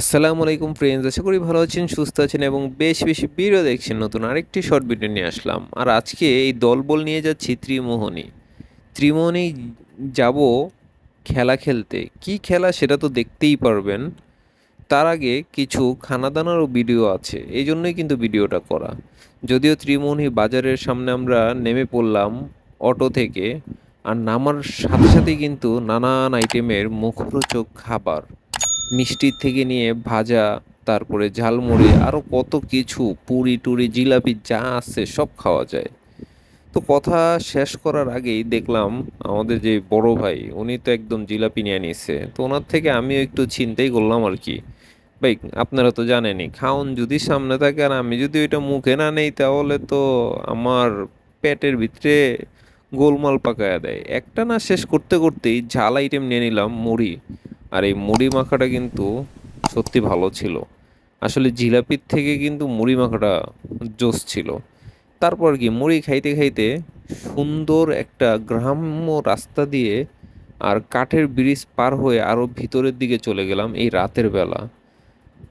আসসালামু আলাইকুম ফ্রেন্ডস আশা করি ভালো আছেন, সুস্থ আছেন এবং বেশ বেশি ভিডিও দেখছেন নতুন আরেকটি শর্ট ভিডিও নিয়ে আসলাম। আর আজকে এই দলবল নিয়ে যাচ্ছি ত্রিমোহনী। ত্রিমোহনী যাব খেলা খেলতে। কি খেলা সেটা তো দেখতেই পারবেন। তার আগে কিছু খানাদানারও ভিডিও আছে এই জন্যই কিন্তু ভিডিওটা করা। যদিও ত্রিমোহনী বাজারের সামনে আমরা নেমে পড়লাম অটো থেকে, আর নামার সাথে সাথে কিন্তু নানান আইটেমের মুখরোচক খাবার। মিষ্টির থেকে নিয়ে ভাজা, তারপরে ঝালমুড়ি আরও কত কিছু, পুরি টুরি, জিলাপি যা আছে সব খাওয়া যায়। তো কথা শেষ করার আগেই দেখলাম আমাদের যে বড় ভাই, উনি তো একদম জিলাপি নিয়ে নিছে। তো ওনার থেকে আমিও একটু চিন্তাই করলাম আর কি। ভাই, আপনারা তো জানেনই, খাওন যদি সামনে থাকে আর আমি যদি ওইটা মুখে না নেই, তাহলে তো আমার পেটের ভিতরে গোলমাল পাকায়া দেয়। একটা না শেষ করতে করতেই ঝাল আইটেম নিয়ে নিলাম, মুড়ি। আর এই মুড়ি মাখাটা কিন্তু সত্যি ভালো ছিল। আসলে জিলাপির থেকে কিন্তু মুড়ি মাখাটা জোস ছিল। তারপর কি, মুড়ি খাইতে খাইতে সুন্দর একটা গ্রাম্য রাস্তা দিয়ে আর কাঠের ব্রিজ পার হয়ে আরও ভিতরের দিকে চলে গেলাম এই রাতের বেলা।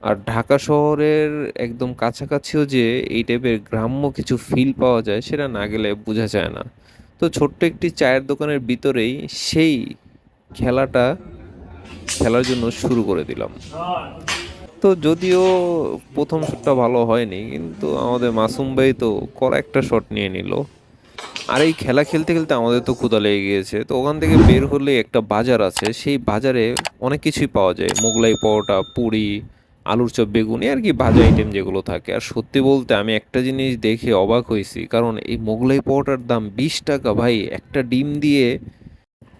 আর ঢাকা শহরের একদম কাছাকাছিও যে এই টাইপের গ্রাম্য কিছু ফিল পাওয়া যায় সেটা না গেলে বোঝা যায় না। তো ছোট্ট একটি চায়ের দোকানের ভিতরেই সেই খেলাটা খেলার জন্য শুরু করে দিলাম। তো যদিও প্রথম শটটা ভালো হয়নি, কিন্তু আমাদের মাসুম ভাই তো কড়া একটা শট নিয়ে নিল। আর এই খেলা খেলতে খেলতে আমাদের তো ক্ষুদা লেগে গিয়েছে। তো ওখান থেকে বের হলে একটা বাজার আছে, সেই বাজারে অনেক কিছুই পাওয়া যায়। মোগলাই পরোটা, পুরি, আলুর চপ, বেগুনি আর কি ভাজা আইটেম যেগুলো থাকে। আর সত্যি বলতে আমি একটা জিনিস দেখে অবাক হয়েছি, কারণ এই মোগলাই পরোটার দাম বিশ টাকা। ভাই, একটা ডিম দিয়ে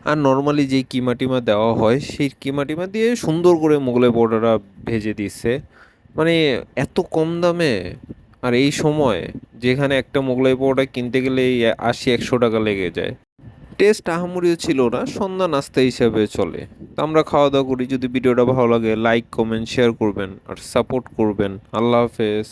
আর নর্মালি যেই কিমা টিমা দেওয়া হয়, সেই কিমা টিমা দিয়ে সুন্দর করে মোগলাই পরোটাটা ভেজে দিচ্ছে মানে এত কম দামে? আর এই সময় যেখানে একটা মোগলাই পরোটা কিনতে গেলে আশি, একশো টাকা লেগে যায়। টেস্ট আহামরিও ছিল না, সন্ধ্যা নাস্তা হিসাবে চলে। তো আমরা খাওয়া দাওয়া করি, যদি ভিডিওটা ভালো লাগে লাইক কমেন্ট শেয়ার করবেন আর সাপোর্ট করবেন। আল্লাহ হাফেজ।